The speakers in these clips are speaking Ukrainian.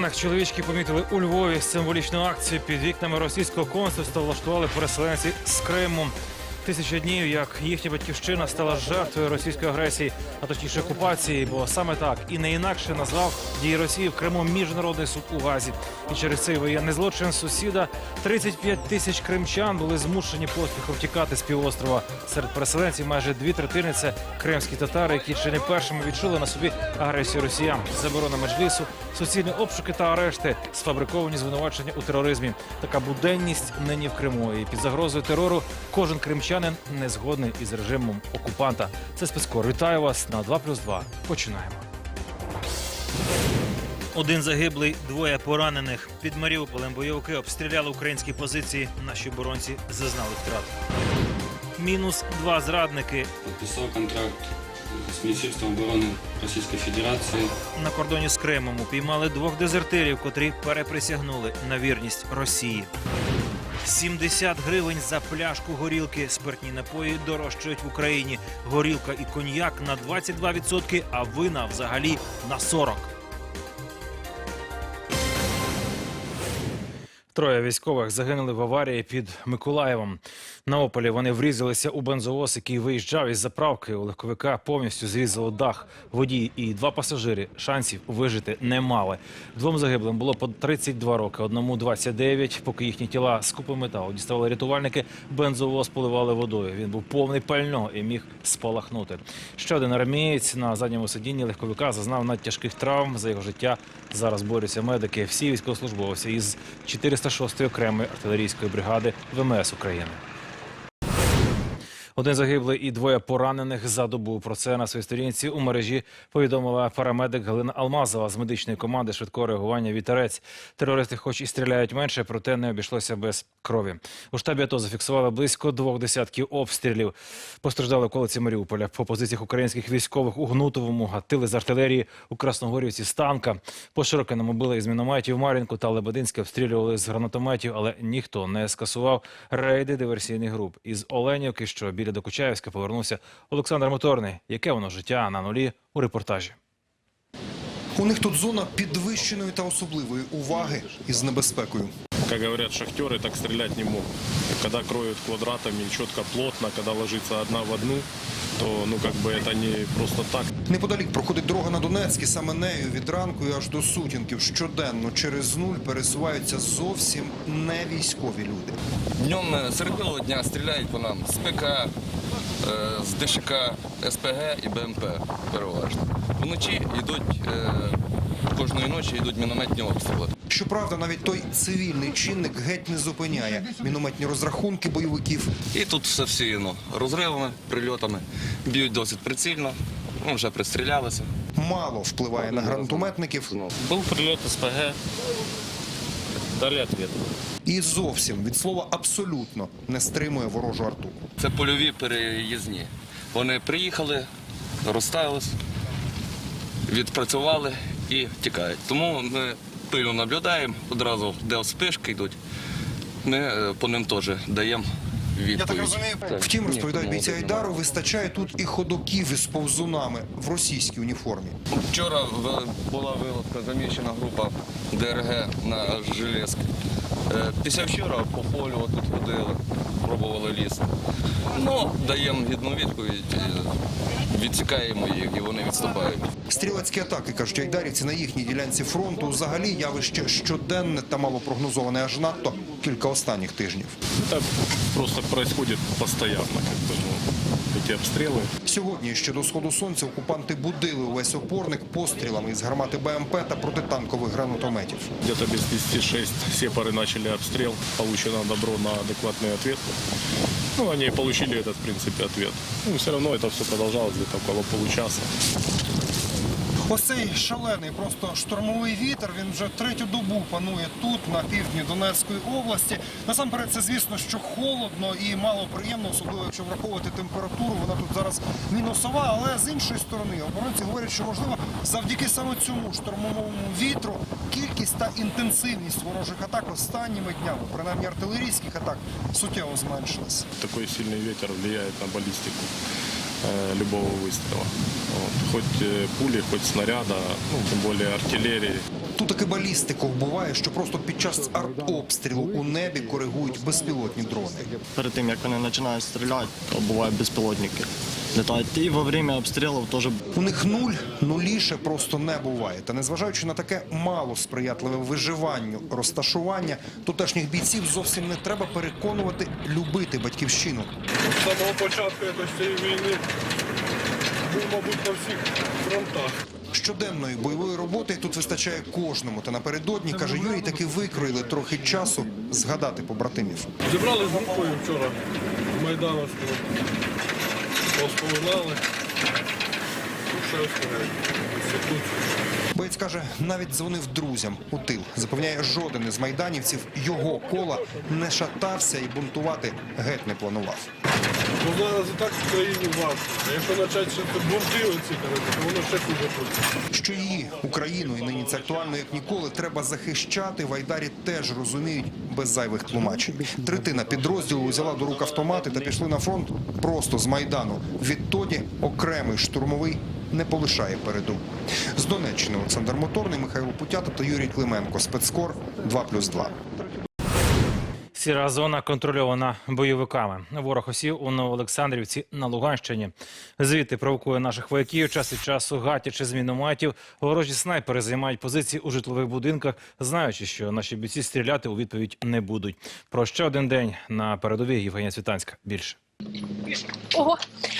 Зелених чоловічки помітили у Львові символічну акцію під вікнами російського консульства влаштували переселенці з Криму. Тисяча днів, як їхня батьківщина стала жертвою російської агресії, а точніше окупації, бо саме так і не інакше назвав дії Росії в Криму міжнародний суд у Газі. І через цей воєнний злочин сусіда 35 тисяч кримчан були змушені поспіхом втікати з півострова. Серед переселенців майже дві третини це кримські татари, які чи не першими відчули на собі агресію росіян. Заборона меджлісу, суцільні обшуки та арешти, сфабриковані звинувачення у тероризмі. Така буденність нині в Криму. І під загрозою терору кожен кримчанин не згодний із режимом окупанта. Це спецкор. Вітаю вас на 2+,2. Починаємо. Один загиблий, двоє поранених. Під Маріуполем бойовики обстріляли українські позиції. Наші оборонці зазнали втрат. Мінус два зрадники. Підписав контракт з Міністерством оборони Російської Федерації. На кордоні з Кримом упіймали двох дезертирів, котрі переприсягнули на вірність Росії. 70 гривень за пляшку горілки. Спиртні напої дорожчають в Україні. Горілка і коньяк на 22%, а вина взагалі на 40%. Троє військових загинули в аварії під Миколаєвом. На ополі вони врізалися у бензовоз, який виїжджав із заправки. У легковика повністю зрізало дах. Водій і два пасажири шансів вижити не мали. Двом загиблим було по 32 роки, одному 29. Поки їхні тіла з купи металу діставали рятувальники, бензовоз поливали водою. Він був повний пального і міг спалахнути. Ще один армієць на задньому сидінні легковика зазнав надтяжких травм. За його життя зараз борються медики. Всі військовослужбовці із 406-ї окремої артилерійської бригади ВМС України. Один загиблий і двоє поранених за добу. Про це на своїй сторінці у мережі повідомила парамедик Галина Алмазова з медичної команди швидкого реагування Вітерець. Терористи, хоч і стріляють менше, проте не обійшлося без крові. У штабі АТО зафіксували близько двох десятків обстрілів. Постраждали околиці Маріуполя по позиціях українських військових у Гнутовому, гатили з артилерії у Красногорівці з танка. По Широкиному били із мінометів Мар'їнку та Лебединське обстрілювали з гранатометів, але ніхто не скасував рейди диверсійних груп. Із Оленівки, що біля Докучаєвська, повернувся Олександр Моторний. Яке воно життя на нулі у репортажі. У них тут зона підвищеної та особливої уваги із небезпекою Как говорят шахтеры, так стрелять не могут. Когда кроют квадратами четко, плотно, когда ложится одна в одну, то ну как бы это не просто так. Неподалік проходить дорога на Донецьк, і саме нею від ранку і аж до сутінків щоденно через нуль пересуваються зовсім не військові люди. Днем е, серед білого дня стріляють по нам з ПК, е, з ДШК, СПГ і БМП переважно. Вночі йдуть е, кожної ночі йдуть мінометні обстріли. Щоправда, навіть той цивільний чинник геть не зупиняє мінометні розрахунки бойовиків. І тут все всіяно розривами, прильотами. Б'ють досить прицільно, ну, вже пристрілялися. Мало впливає на гранатометників Был прилет СПГ, дали ответ. і зовсім від слова абсолютно не стримує ворожу арту. Це польові переїзні. Вони приїхали, розставились, відпрацювали і тікають. Тому ми пильно наблюдаємо, одразу де спишки йдуть. Ми е, по ним теж даємо відповідь. Втім, розповідають бійці Айдару, вистачає тут і ходоків із повзунами в російській уніформі. Вчора в- була вилазка, заміщена група ДРГ на Железк. Е, Після вчора по полю тут ходили, пробували ліс. Ну, даємо гідну відповідь, е, відсікаємо їх і вони відступають. Стрілецькі атаки, кажуть айдарівці, на їхній ділянці фронту взагалі явище щоденне та малопрогнозоване аж надто кілька останніх тижнів. Это просто происходит постоянно Как бы, ну, эти обстрелы. Сьогодні ще до сходу сонця окупанти будили увесь опорник пострілами із гармати БМП та протитанкових гранатометів. Где-то без 10-6 сепары начали обстрел. Получено добро на адекватный ответ. Ну, они и получили этот, в принципе, ответ. Ну, все равно это все продолжалось где-то около получаса. Ось цей шалений, просто штурмовий вітер. Він вже третю добу панує тут, на півдні Донецької області. Насамперед, це звісно, що холодно і мало приємно, особливо якщо враховувати температуру. Вона тут зараз мінусова. Але з іншої сторони, оборонці говорять, що можливо завдяки саме цьому штурмовому вітру кількість та інтенсивність ворожих атак останніми днями, принаймні артилерійських атак, суттєво зменшилась. Такой сильный ветер влияет на баллистику э, любого выстрела. Вот. Хоть хоч пули, хоть снаряда, ну, тем более артиллерии. Ту таки балістику буває, що просто під час артобстрілу у небі коригують безпілотні дрони. перед тим, як вони починають стріляти, то бувають безпілотники. Літають. І во время обстрілів теж У них нуль нуліше просто не буває. Та незважаючи на таке мало сприятливе виживанню розташування, тутешніх бійців зовсім не треба переконувати любити батьківщину. З самого початку якось цієї війни був, мабуть, на всіх фронтах. Щоденної бойової роботи тут вистачає кожному. Та напередодні каже Юрій, таки викроїли трохи часу згадати побратимів. Зібрали з групою вчора Майдановську. Посповинали. Ну, ще останнє. Боєць каже, навіть дзвонив друзям у тил. Запевняє, жоден із майданівців його кола не шатався і бунтувати геть не планував. Бо зараз і так в країні важко. А якщо почати ще тут бунти оці, то воно ще хуже буде. Що її Україну і нині це актуально як ніколи треба захищати. В Айдарі теж розуміють без зайвих тлумачень. Третина підрозділу взяла до рук автомати та пішли на фронт просто з майдану. Відтоді окремий штурмовий не полишає переду. З Донеччини Олександр Моторний, Михайло Путята та Юрій Клименко. Спецкор 2+,2. Сіра зона контрольована бойовиками. Ворог осів у Новоолександрівці на Луганщині. Звідти провокує наших вояків час від часу гатячи з мінометів. Ворожі снайпери займають позиції у житлових будинках, знаючи, що наші бійці стріляти у відповідь не будуть. Про ще один день на передовій Євгенія Світанська. Більше. Ого.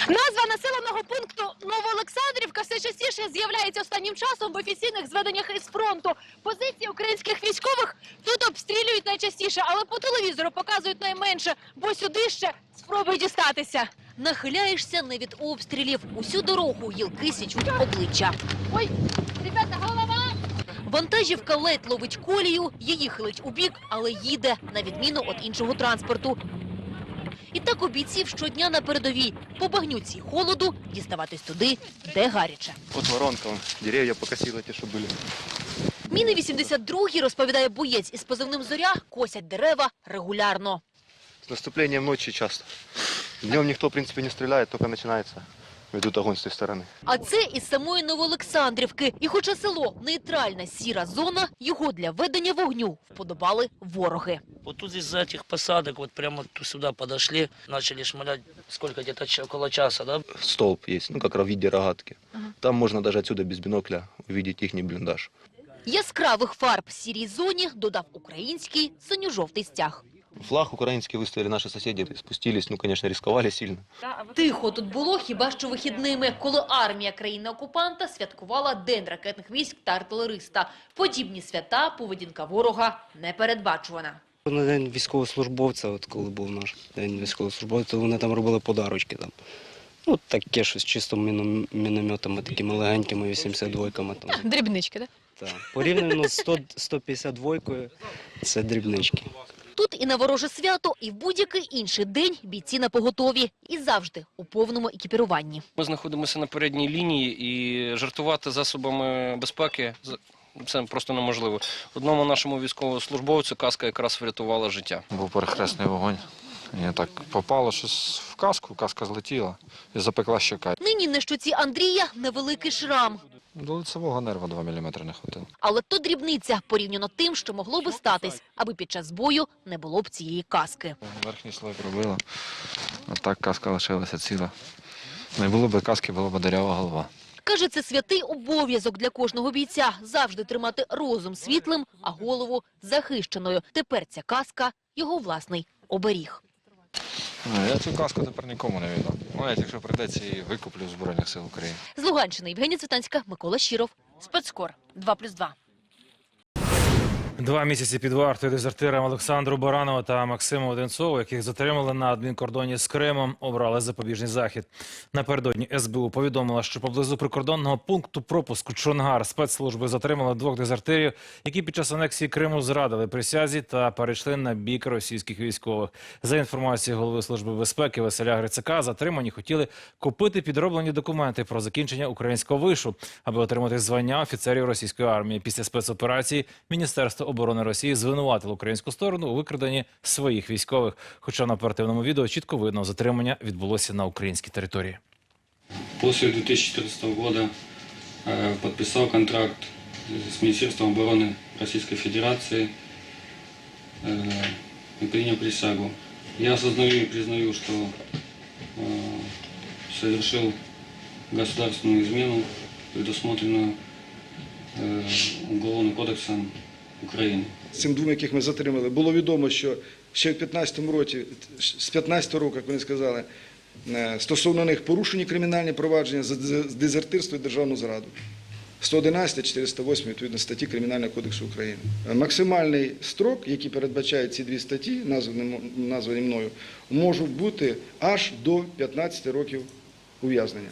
Назва населеного пункту Новоолександрівка все частіше з'являється останнім часом в офіційних зведеннях із фронту. Позиції українських військових тут обстрілюють найчастіше, але по телевізору показують найменше, бо сюди ще спробують дістатися. Нахиляєшся не від обстрілів. Усю дорогу гілки січуть обличчя. Ой, ребята, голова! Вантажівка ледь ловить колію, її хилить у бік, але їде, на відміну від іншого транспорту. І так у бійців щодня на передовій. По багнюці холоду діставатись туди, де гаряче. От воронка, дерев'я покосила що були. Міни 82-й, розповідає боєць із позивним «Зоря», косять дерева регулярно. З наступленням ночі часто. Днем ніхто в принципі не стріляє, тільки начинается. Ведут огонь с той стороны. А це із самої Новоолександрівки. І хоча село нейтральна сіра зона, його для ведення вогню вподобали вороги. Вот тут из-за этих посадок, вот прямо ту- сюда подошли, начали шмалять, сколько где-то около часа, да? Столб есть, ну, как в виде рогатки. Там можно даже отсюда без бинокля увидеть их блиндаж. Яскравих фарб сірій зоні додав український синьо-жовтий стяг. Флаг украинский выставили наши соседи, спустились, ну, конечно, рисковали сильно. Тихо тут було хіба що вихідними, коли армія країни-окупанта святкувала День ракетних військ та артилериста. Подібні свята поведінка ворога непередбачувана. На день військовослужбовця, от коли був наш день військовослужбовця, вони там робили подарочки там. Ну, таке щось чисто міном- мінометами, такими легенькими 82-ками. Там. Дрібнички, так? Так. Порівняно з 100, 152-кою, це дрібнички. Тут і на вороже свято, і в будь-який інший день бійці на поготові. І завжди у повному екіпіруванні. Ми знаходимося на передній лінії і жартувати засобами безпеки з- це просто неможливо. Одному нашому військовослужбовцю каска якраз врятувала життя. Був перехресний вогонь. І так попало щось в каску, каска злетіла і запекла щека. Нині на щоці Андрія невеликий шрам. До лицевого нерва 2 мм не хватило. Але то дрібниця порівняно тим, що могло би статись, аби під час бою не було б цієї каски. Верхній слой пробило, а так каска лишилася ціла. Не було б каски, була б дерева голова. Каже, це святий обов'язок для кожного бійця – завжди тримати розум світлим, а голову захищеною. Тепер ця каска – його власний оберіг. Ну, Я цю каску тепер нікому не віддам. Навіть якщо прийдеться, і викуплю в Збройних сил України. З Луганщини Євгенія Цвітанська, Микола Щіров, Спецкор 2+,2. Два місяці під вартою дезертирам Олександру Баранову та Максиму Одинцову, яких затримали на адмінкордоні з Кримом, обрали запобіжний захід. Напередодні СБУ повідомила, що поблизу прикордонного пункту пропуску Чонгар спецслужби затримали двох дезертирів, які під час анексії Криму зрадили присязі та перейшли на бік російських військових. За інформацією голови служби безпеки Василя Грицака, затримані хотіли купити підроблені документи про закінчення українського вишу, аби отримати звання офіцерів російської армії. Після спецоперації Міністерство оборони Росії звинуватило українську сторону у викраденні своїх військових. Хоча на оперативному відео чітко видно, затримання відбулося на українській території. После 2014 года э, подписал контракт с Министерством обороны Российской Федерации э, и принял присягу. Я осознаю и признаю, что э, совершил государственную измену, предусмотренную э, Уголовным кодексом України. Цим двом, яких ми затримали, було відомо, що ще в 15-му році, з 15-го року, як вони сказали, е, стосовно них порушені кримінальні провадження за дезертирство і державну зраду. 111, 408 відповідно статті Кримінального кодексу України. Е, Максимальний строк, який передбачає ці дві статті, названі, названі мною, можуть бути аж до 15 років ув'язнення.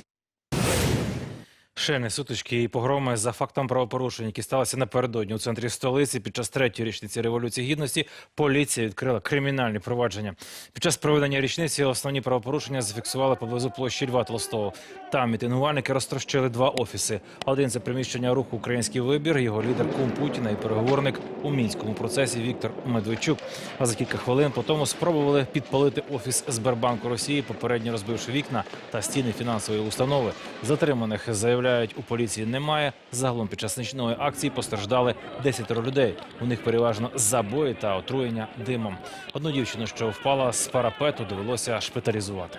Ще не сутички і погроми за фактом правопорушень, які сталися напередодні у центрі столиці. Під час третьої річниці революції гідності поліція відкрила кримінальні провадження. Під час проведення річниці основні правопорушення зафіксували поблизу площі Льва Толстого. Там мітингувальники розтрощили два офіси. Один це приміщення руху Український вибір. Його лідер кум Путіна і переговорник у мінському процесі Віктор Медведчук. А за кілька хвилин по тому спробували підпалити офіс Сбербанку Росії, попередньо розбивши вікна та стіни фінансової установи. Затриманих заявляють у поліції немає. Загалом під час нічної акції постраждали 10 людей. У них переважно забої та отруєння димом. Одну дівчину, що впала з парапету, довелося шпиталізувати.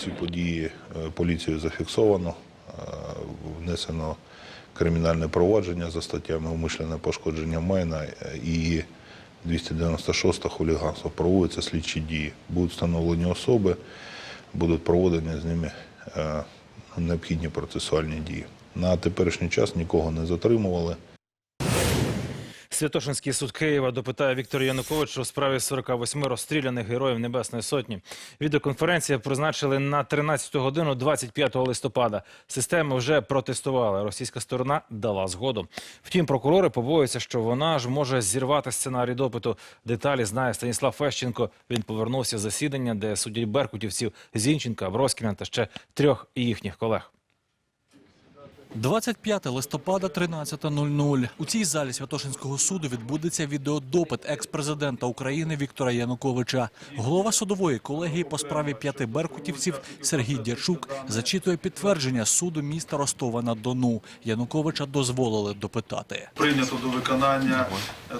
Ці події е, поліцією зафіксовано, е, внесено кримінальне провадження за статтями умишлене пошкодження майна і 296 хуліганство. Проводяться слідчі дії. Будуть встановлені особи, будуть проводені з ними е, необхідні процесуальні дії. На теперішній час нікого не затримували. Святошинський суд Києва допитає Віктора Януковича у справі 48 розстріляних героїв Небесної Сотні. Відеоконференція призначили на 13 годину 25 листопада. Системи вже протестували. Російська сторона дала згоду. Втім, прокурори побоюються, що вона ж може зірвати сценарій допиту. Деталі знає Станіслав Фещенко. Він повернувся з засідання, де судять беркутівців Зінченка, Броскіна та ще трьох їхніх колег. 25 листопада, 13.00. У цій залі Святошинського суду відбудеться відеодопит екс-президента України Віктора Януковича. Голова судової колегії по справі п'яти беркутівців Сергій Дячук зачитує підтвердження суду міста Ростова на Дону. Януковича дозволили допитати. Прийнято до виконання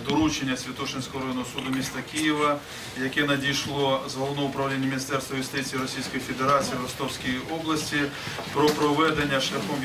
доручення Святошинського районного суду міста Києва, яке надійшло з головного управління Міністерства юстиції Російської Федерації в Ростовській області про проведення шляхом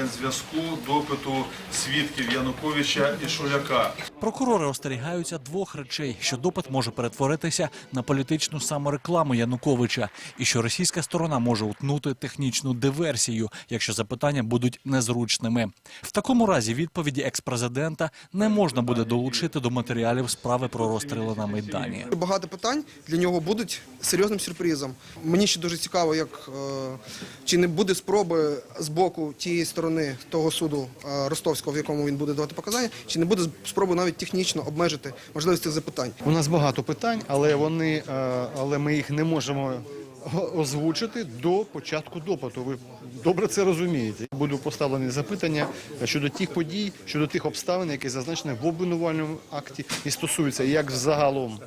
відеоконференц-зв'язку допиту свідків Януковича і Шуляка. Прокурори остерігаються двох речей: що допит може перетворитися на політичну саморекламу Януковича, і що російська сторона може утнути технічну диверсію, якщо запитання будуть незручними. В такому разі відповіді експрезидента не можна буде долучити до матеріалів справи про розстріли на майдані. Багато питань для нього будуть серйозним сюрпризом. Мені ще дуже цікаво, як е, чи не буде спроби з боку тієї сторони того суду е, ростовського, в якому він буде давати показання, чи не буде спроби навіть технічно обмежити можливість цих запитань. У нас багато питань, але вони, е, але ми їх не можемо озвучити до початку допиту. Ви добре це розумієте. Буду поставлені запитання щодо тих подій, щодо тих обставин, які зазначені в обвинувальному акті, і стосуються як загалом е,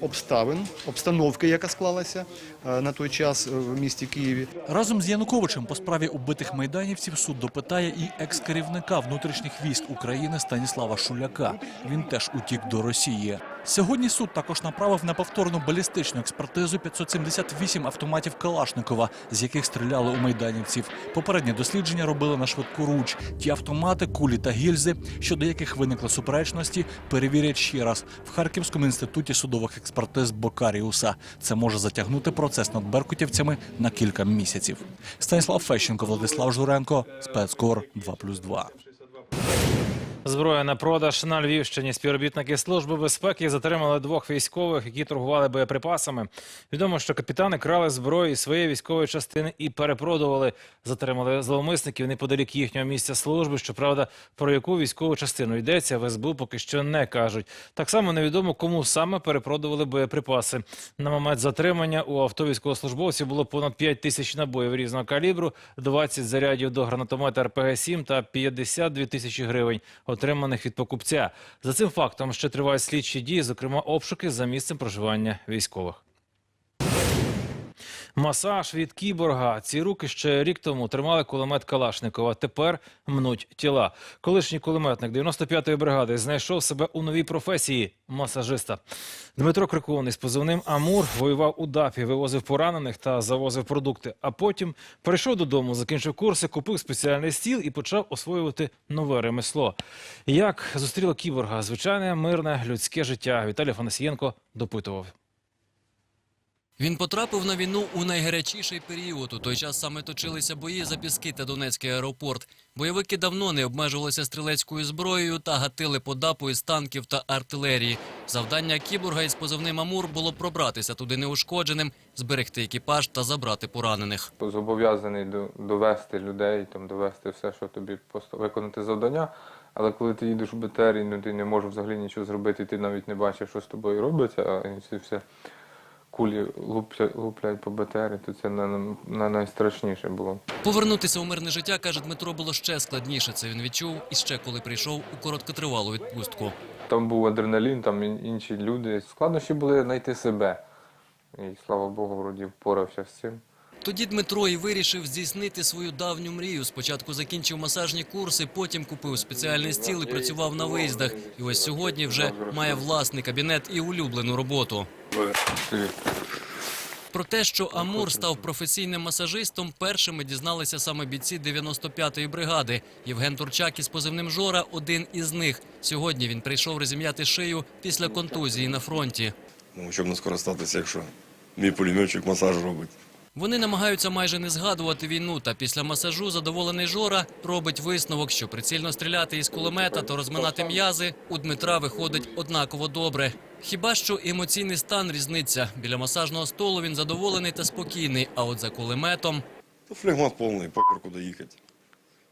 обставин, обстановки, яка склалася е, на той час в місті Києві. Разом з Януковичем по справі убитих майданівців суд допитає і екс-керівника внутрішніх військ України Станіслава Шуляка. Він теж утік до Росії. Сьогодні суд також направив на повторну балістичну експертизу 578 автоматів Калашникова, з яких стріляли у майданівців. Попереднє дослідження робили на швидку руч. Ті автомати, кулі та гільзи, щодо яких виникли суперечності, перевірять ще раз в Харківському інституті судових експертиз Бокаріуса. Це може затягнути процес над беркутівцями на кілька місяців. Станіслав Фещенко, Владислав Журенко, спецкор 2+,2. Зброя на продаж на Львівщині. Співробітники служби безпеки затримали двох військових, які торгували боєприпасами. Відомо, що капітани крали зброю із своєї військової частини і перепродували. Затримали зловмисників неподалік їхнього місця служби. Щоправда, про яку військову частину йдеться, в СБУ поки що не кажуть. Так само невідомо, кому саме перепродували боєприпаси. На момент затримання у авто військовослужбовців було понад 5 тисяч набоїв різного калібру, 20 зарядів до гранатомета РПГ-7 та 52 тисячі гривень отриманих від покупця. За цим фактом ще тривають слідчі дії, зокрема обшуки за місцем проживання військових. Масаж від кіборга. Ці руки ще рік тому тримали кулемет Калашникова. Тепер мнуть тіла. Колишній кулеметник 95-ї бригади знайшов себе у новій професії масажиста. Дмитро Крикун із позивним Амур воював у ДАПі, вивозив поранених та завозив продукти. А потім прийшов додому, закінчив курси, купив спеціальний стіл і почав освоювати нове ремесло. Як зустріло кіборга? Звичайне мирне людське життя. Віталій Фанасієнко допитував. Він потрапив на війну у найгарячіший період. У той час саме точилися бої за Піски та Донецький аеропорт. Бойовики давно не обмежувалися стрілецькою зброєю та гатили по дапу із танків та артилерії. Завдання кіборга із позивним Амур було пробратися туди неушкодженим, зберегти екіпаж та забрати поранених. Зобов'язаний довести людей, там, довести все, що тобі просто виконати завдання. Але коли ти їдеш в БТРі, ну ти не можеш взагалі нічого зробити, ти навіть не бачиш, що з тобою робиться, а все кулі луплять, луплять по БТР, то це на, на найстрашніше було. Повернутися у мирне життя, каже Дмитро, було ще складніше. Це він відчув і ще коли прийшов у короткотривалу відпустку. Там був адреналін, там інші люди. Складнощі були знайти себе. І слава Богу, вроді впорався з цим. Тоді Дмитро і вирішив здійснити свою давню мрію. Спочатку закінчив масажні курси, потім купив спеціальний стіл і працював на виїздах. І ось сьогодні вже має власний кабінет і улюблену роботу. Про те, що Амур став професійним масажистом, першими дізналися саме бійці 95-ї бригади. Євген Турчак із позивним Жора – один із них. Сьогодні він прийшов розім'яти шию після контузії на фронті. Ну, щоб не скористатися, якщо мій пулеметчик масаж робить. Вони намагаються майже не згадувати війну, та після масажу задоволений Жора робить висновок, що прицільно стріляти із кулемета та розминати м'язи у Дмитра виходить однаково добре. Хіба що емоційний стан різниця. Біля масажного столу він задоволений та спокійний, а от за кулеметом То флегмат повний, покер куди їхати.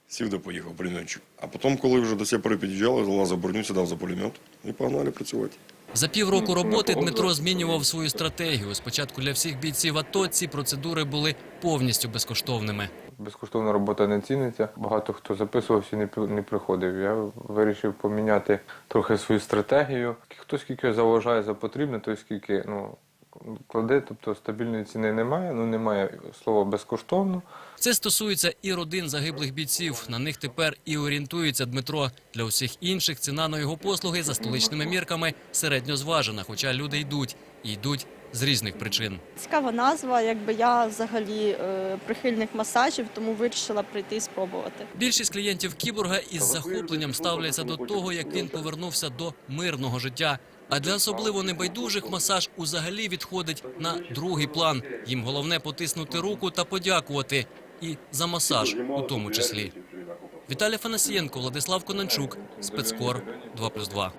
Сів де поїхав пулеметчик. А потім, коли вже до сепари під'їжджали, залазив броню, сідав за пулемет і погнали працювати. За півроку роботи Дмитро змінював свою стратегію. Спочатку для всіх бійців АТО ці процедури були повністю безкоштовними. Безкоштовна робота не ціниться. Багато хто записувався і не, при- не приходив. Я вирішив поміняти трохи свою стратегію. Хто скільки заважає за потрібне, той скільки ну, кладе, тобто стабільної ціни немає, ну немає слова безкоштовно. Це стосується і родин загиблих бійців. На них тепер і орієнтується Дмитро. Для усіх інших ціна на його послуги за столичними мірками середньо зважена, хоча люди йдуть і йдуть з різних причин. Цікава назва, якби я взагалі е, прихильник масажів, тому вирішила прийти і спробувати. Більшість клієнтів кіборга із захопленням ставляться до того, як він повернувся до мирного життя. А для особливо небайдужих масаж узагалі відходить на другий план. Їм головне потиснути руку та подякувати. І за масаж у тому числі. Віталій Фанасієнко, Владислав Конанчук, спецкор 2+,2.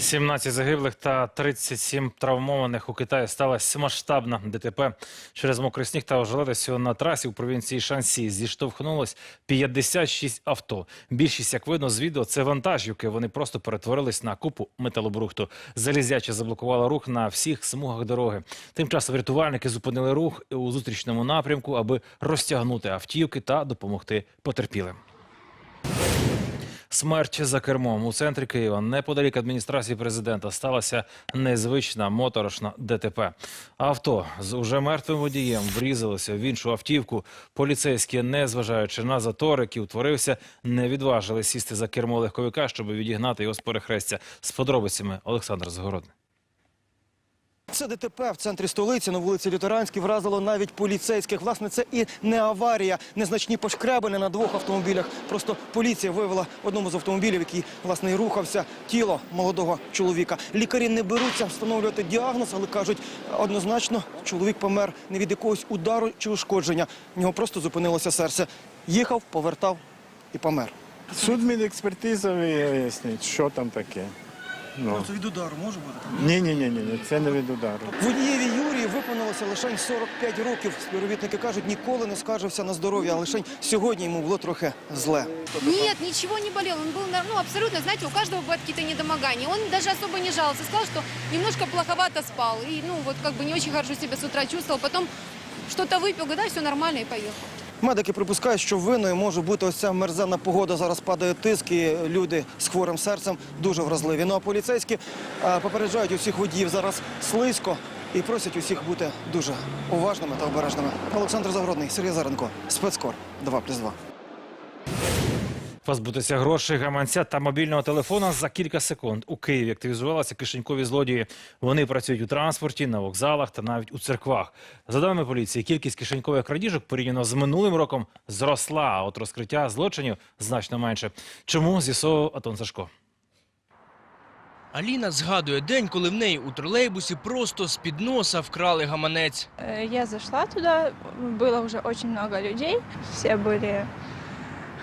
17 загиблих та 37 травмованих у Китаї сталася масштабна ДТП через мокрий сніг та ожеледицю на трасі у провінції Шансі. Зіштовхнулось 56 авто. Більшість, як видно з відео, це вантажівки. Вони просто перетворились на купу металобрухту. Залізяче заблокувало рух на всіх смугах дороги. Тим часом рятувальники зупинили рух у зустрічному напрямку, аби розтягнути автівки та допомогти потерпілим. Смерть за кермом у центрі Києва неподалік адміністрації президента сталася незвична моторошна ДТП. Авто з уже мертвим водієм врізалося в іншу автівку. Поліцейські, не зважаючи на затор, який утворився, не відважили сісти за кермо легковика, щоб відігнати його з перехрестя. З подробицями Олександр Загородний. Це ДТП в центрі столиці на вулиці Лютеранській вразило навіть поліцейських. Власне, це і не аварія, незначні пошкребини на двох автомобілях. Просто поліція виявила одному з автомобілів, який власне і рухався, тіло молодого чоловіка. Лікарі не беруться встановлювати діагноз, але кажуть, однозначно чоловік помер не від якогось удару чи ушкодження. В нього просто зупинилося серце. Їхав, повертав і помер. Судмедекспертиза вияснить, що там таке. Ну. Це від удару може бути? Ні, ні, ні, ні, це не від удару. Водієві Юрії виповнилося лише 45 років. Співробітники кажуть, ніколи не скаржився на здоров'я, а лише сьогодні йому було трохи зле. Нет, ничего не болел. Он был, ну, абсолютно, знаете, у каждого бывают какие-то недомогания. Он даже особо не жаловался. Сказал, что немножко плоховато спал. И, ну, вот как бы не очень хорошо себя с утра чувствовал. Потом что-то выпил, говорит, да, все нормально, и поехал. Медики припускають, що винною може бути ось ця мерзенна погода. Зараз падає тиск, і люди з хворим серцем дуже вразливі. Ну а поліцейські е, попереджають усіх водіїв зараз слизько, і просять усіх бути дуже уважними та обережними. Олександр Загородний, Сергій Заренко, спецкор 2+,2. Позбутися грошей, гаманця та мобільного телефона за кілька секунд. У Києві активізувалися кишенькові злодії. Вони працюють у транспорті, на вокзалах та навіть у церквах. За даними поліції, кількість кишенькових крадіжок порівняно з минулим роком зросла, а от розкриття злочинів значно менше. Чому з'ясовував Атон Сашко? Аліна згадує день, коли в неї у тролейбусі просто з-під носа вкрали гаманець. Э, Я зашла туда, было уже очень много людей, все были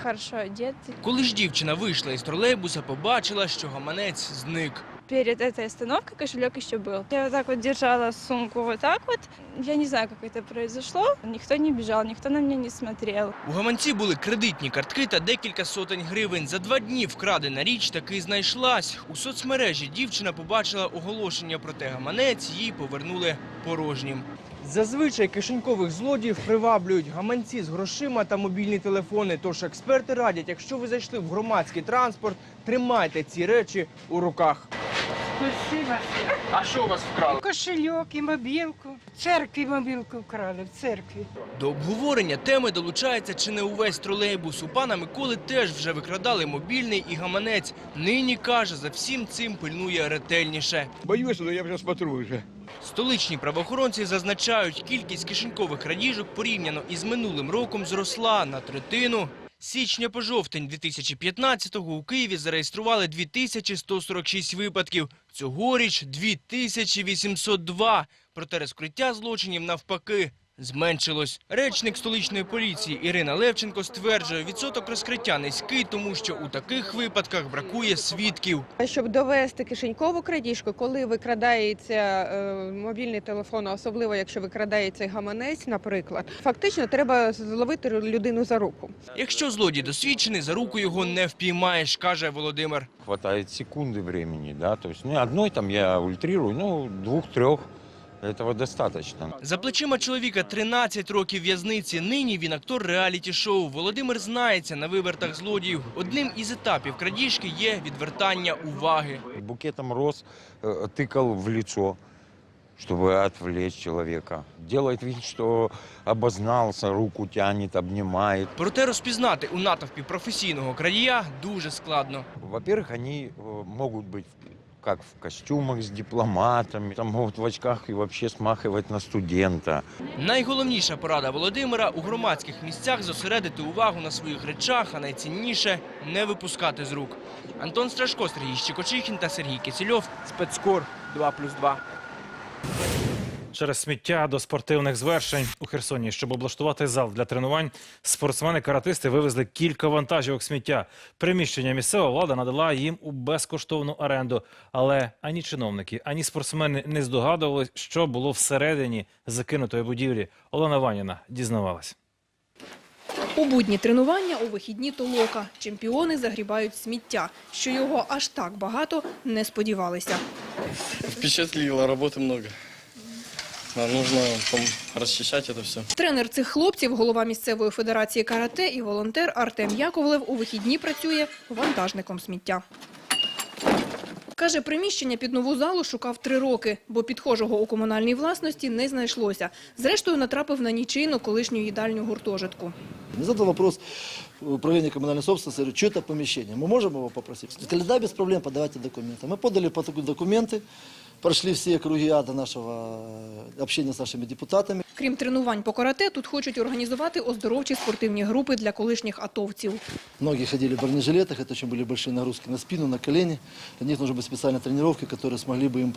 хорошо одеты. Коли ж дівчина вийшла із тролейбуса, побачила, що гаманець зник. Перед этой остановкой кошелек еще был. Я вот так вот держала сумку вот так вот. Я не знаю, как это произошло. Никто не бежал, никто на меня не смотрел. У гаманці були кредитні картки та декілька сотень гривень. За два дні вкрадена річ таки знайшлась. У соцмережі дівчина побачила оголошення про те гаманець, їй повернули порожнім. Зазвичай кишенькових злодіїв приваблюють гаманці з грошима та мобільні телефони. Тож експерти радять, якщо ви зайшли в громадський транспорт, тримайте ці речі у руках. Спасибо. А що у вас вкрали? Кошелек и мобилку. В церкви мобилку украли, в церкви. До обговорення теми долучається чи не увесь тролейбус. У пана Миколи теж вже викрадали мобільний і гаманець. Нині каже, за всім цим пильнує ретельніше. Боюсь, но я вже смотрю вже. Столичні правоохоронці зазначають, кількість кишенькових крадіжок порівняно із минулим роком зросла на третину. Січня по жовтень 2015-го у Києві зареєстрували 2146 випадків. Цьогоріч 2802. Проте розкриття злочинів навпаки зменшилось. Речник столичної поліції Ірина Левченко стверджує, відсоток розкриття низький, тому що у таких випадках бракує свідків. Щоб довести кишенькову крадіжку, коли викрадається е, мобільний телефон, особливо якщо викрадається гаманець, наприклад, фактично треба зловити людину за руку. Якщо злодій досвідчений, за руку його не впіймаєш, каже Володимир. Хватает секунды времени, да, то есть, ну, одной там я ультрирую, ну, двух-трех, этого достаточно. За плечима чоловіка 13 років в'язниці. Нині він актор реаліті-шоу. Володимир знається на вивертах злодіїв. Одним із етапів крадіжки є відвертання уваги. Букетом роз э, тыкал в лицо, чтобы отвлечь человека. Делает вид, что обознался, руку тянет, обнимает. Проте розпізнати у натовпі професійного крадія дуже складно. Во-первых, они э, могут быть как в костюмах з дипломатами, там можуть в очках і вообще смахивати на студента. Найголовніша порада Володимира у громадських місцях зосередити увагу на своїх речах, а найцінніше не випускати з рук. Антон Страшко, Сергій Щекочихін та Сергій Кисельов. Спецкор 2+,2. Через сміття до спортивних звершень у Херсоні, щоб облаштувати зал для тренувань, спортсмени-каратисти вивезли кілька вантажівок сміття. Приміщення місцева влада надала їм у безкоштовну оренду. Але ані чиновники, ані спортсмени не здогадували, що було всередині закинутої будівлі. Олена Ваніна дізнавалась. У будні тренування, у вихідні толока. Чемпіони загрібають сміття. Що його аж так багато, не сподівалися. Впечатлило, работы много. Нам нужно там, расчищать это все. Тренер цих хлопців, голова місцевої федерації карате і волонтер Артем Яковлев у вихідні працює вантажником сміття. Каже, приміщення під нову залу шукав три роки, бо підхожого у комунальній власності не знайшлося. Зрештою, натрапив на нічийну колишню їдальню гуртожитку. Мне задал вопрос управления коммунальной собственности, говорю, что это помещение, мы можем его попросить? Сказали, да, без проблем, подавайте документы. Мы подали по такой документы, прошли все круги ада нашего э, общения с нашими депутатами. Крім тренувань по карате, тут хочуть організувати оздоровчі спортивні групи для колишніх атовців. Многие ходили в бронежилетах, это очень были большие нагрузки на спину, на колени. Для них нужны были специальные тренировки, которые смогли бы им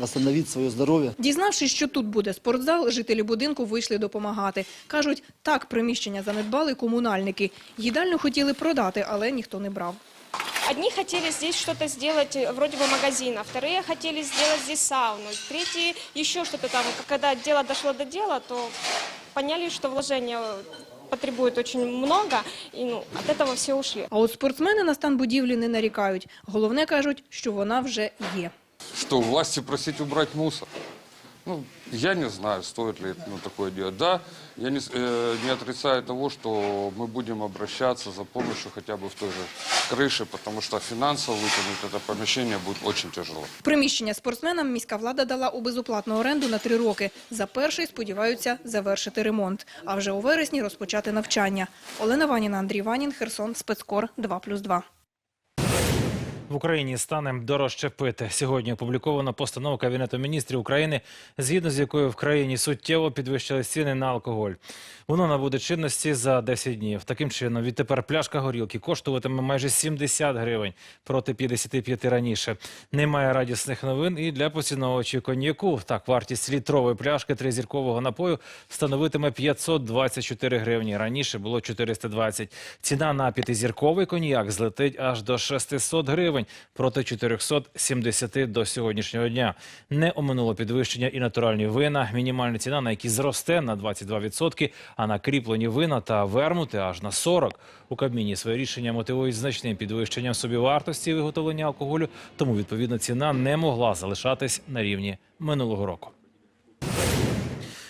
восстановить свое здоровье. Дізнавшись, що тут буде спортзал, жителі будинку вийшли допомагати. Кажуть, так приміщення занедбали комунальники. Їдальню хотіли продати, але ніхто не брав. Одни хотели здесь что-то сделать, э, вроде бы магазина, вторые хотели сделать здесь сауну, третьи еще что-то там. Когда дело дошло до дела, то поняли, что вложения потребует очень много, и ну, от этого все ушли. А от спортсмени на стан будівлі не нарікають. Головне, кажуть, що вона вже є. Что, у власти просить убрать мусор? Ну, я не знаю, стоит ли ну, такое делать. Да, я не, с- э, не отрицаю того, что мы будем обращаться за помощью хотя бы в той же крыше, потому что финансово вытянуть это помещение будет очень тяжело. Приміщення спортсменам міська влада дала у безоплатну оренду на три роки. За перший сподіваються завершити ремонт, а вже у вересні розпочати навчання. Олена Ваніна, Андрій Ванін, Херсон, Спецкор 2+,2. В Україні стане дорожче пити. Сьогодні опубліковано постанову Кабінету міністрів України, згідно з якою в країні суттєво підвищили ціни на алкоголь. Воно набуде чинності за 10 днів. Таким чином, відтепер пляшка горілки коштуватиме майже 70 гривень проти 55 раніше. Немає радісних новин і для поціновувачів коньяку. Так, вартість літрової пляшки тризіркового напою становитиме 524 гривні. Раніше було 420. Ціна на п'ятизірковий коньяк злетить аж до 600 гривень проти 470 до сьогоднішнього дня. Не оминуло підвищення і натуральні вина. Мінімальна ціна на які зросте на 22%, а на кріплені вина та вермути аж на 40%. У Кабміні своє рішення мотивують значним підвищенням собівартості виготовлення алкоголю, тому відповідно ціна не могла залишатись на рівні минулого року.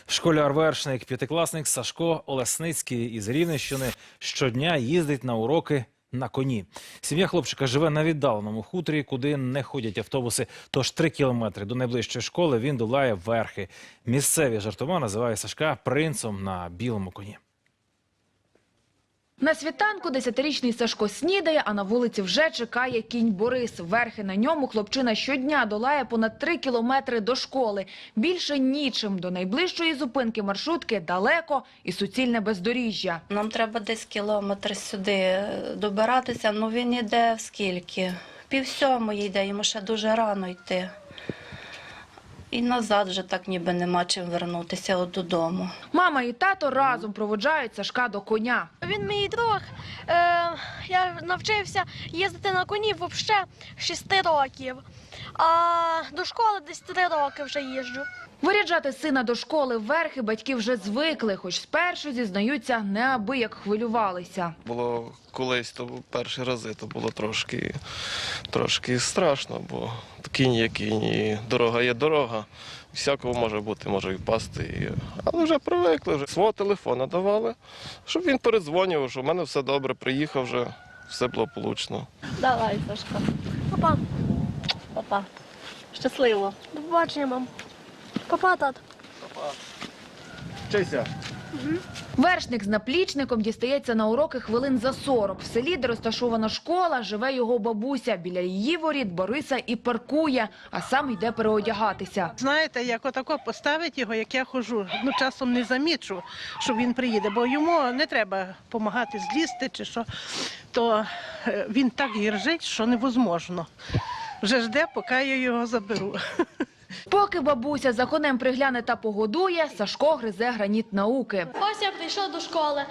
Школяр-вершник, п'ятикласник Сашко Олесницький із Рівненщини щодня їздить на уроки на коні. Сім'я хлопчика живе на віддаленому хуторі, куди не ходять автобуси. Тож три кілометри до найближчої школи він долає верхи. Місцеві жартома називає Сашка принцом на білому коні. На світанку десятирічний Сашко снідає, а на вулиці вже чекає кінь Борис. Верхи на ньому хлопчина щодня долає понад три кілометри до школи. Більше нічим. До найближчої зупинки маршрутки далеко і суцільне бездоріжжя. Нам треба десь кілометр сюди добиратися, ну він іде скільки? Пів сьомої йде, йому ще дуже рано йти. І назад вже так ніби нема чим вернутися от додому. Мама і тато разом проводжають Сашка до коня. Він мій друг. Е, я навчився їздити на коні взагалі 6 років. А до школи десь 3 роки вже їжджу. Виряджати сина до школи верхи батьки вже звикли, хоч спершу зізнаються, неабияк хвилювалися. Було колись, то перші рази, то було трошки, трошки страшно, бо кінь є кінь, і дорога є дорога. Всякого може бути, може і впасти. Але вже привикли, вже свого телефона давали, щоб він передзвонював, що в мене все добре, приїхав вже, все благополучно. Давай, Сашко. Папа, Папа. Щасливо. до побачення, мам. Папа, тат. Вчися. Вершник з наплічником дістається на уроки хвилин за 40. В селі, де розташована школа, живе його бабуся. Біля її воріт Бориса і паркує, а сам йде переодягатися. Знаєте, як отако поставить його, як я ходжу, ну часом не замічу, що він приїде, бо йому не треба допомагати злізти чи що, то е, він так гіржить, що невозможно. Вже жде, поки я його заберу. Поки бабуся за конем пригляне та погодує, Сашко гризе граніт науки. Ось я прийшов до школи.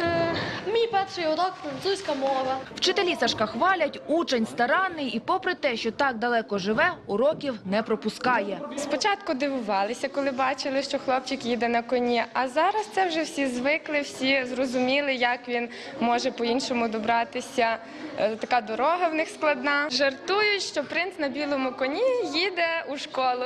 Е, мій перший урок французька мова. Вчителі Сашка хвалять, учень старанний і попри те, що так далеко живе, уроків не пропускає. Спочатку дивувалися, коли бачили, що хлопчик їде на коні. А зараз це вже всі звикли, всі зрозуміли, як він може по-іншому добратися. Е, Така дорога в них складна. Жартують, що принц на білому коні їде у школу.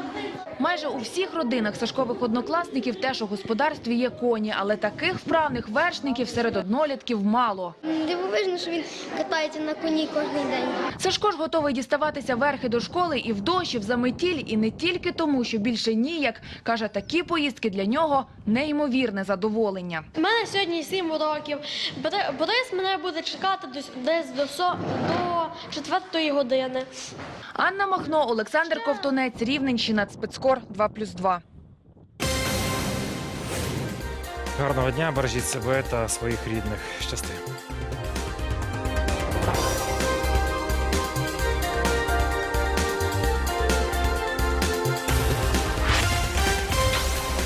Майже у всіх родинах Сашкових однокласників теж у господарстві є коні, але таких вправних вершників серед однолітків мало. Дивовижно, що він катається на коні кожен день. Сашко ж готовий діставатися верхи до школи і в дощ, і в заметіль, і не тільки тому, що більше ніяк. Каже, такі поїздки для нього неймовірне задоволення. У мене сьогодні сім уроків. Бори- Борис мене буде чекати десь- десь до, со- до четвертої години. Анна Махно, Олександр Ковтунець, Рівненщина, Спецкор 2+,2. Гарного дня, бережіть себе та своїх рідних. Щасти.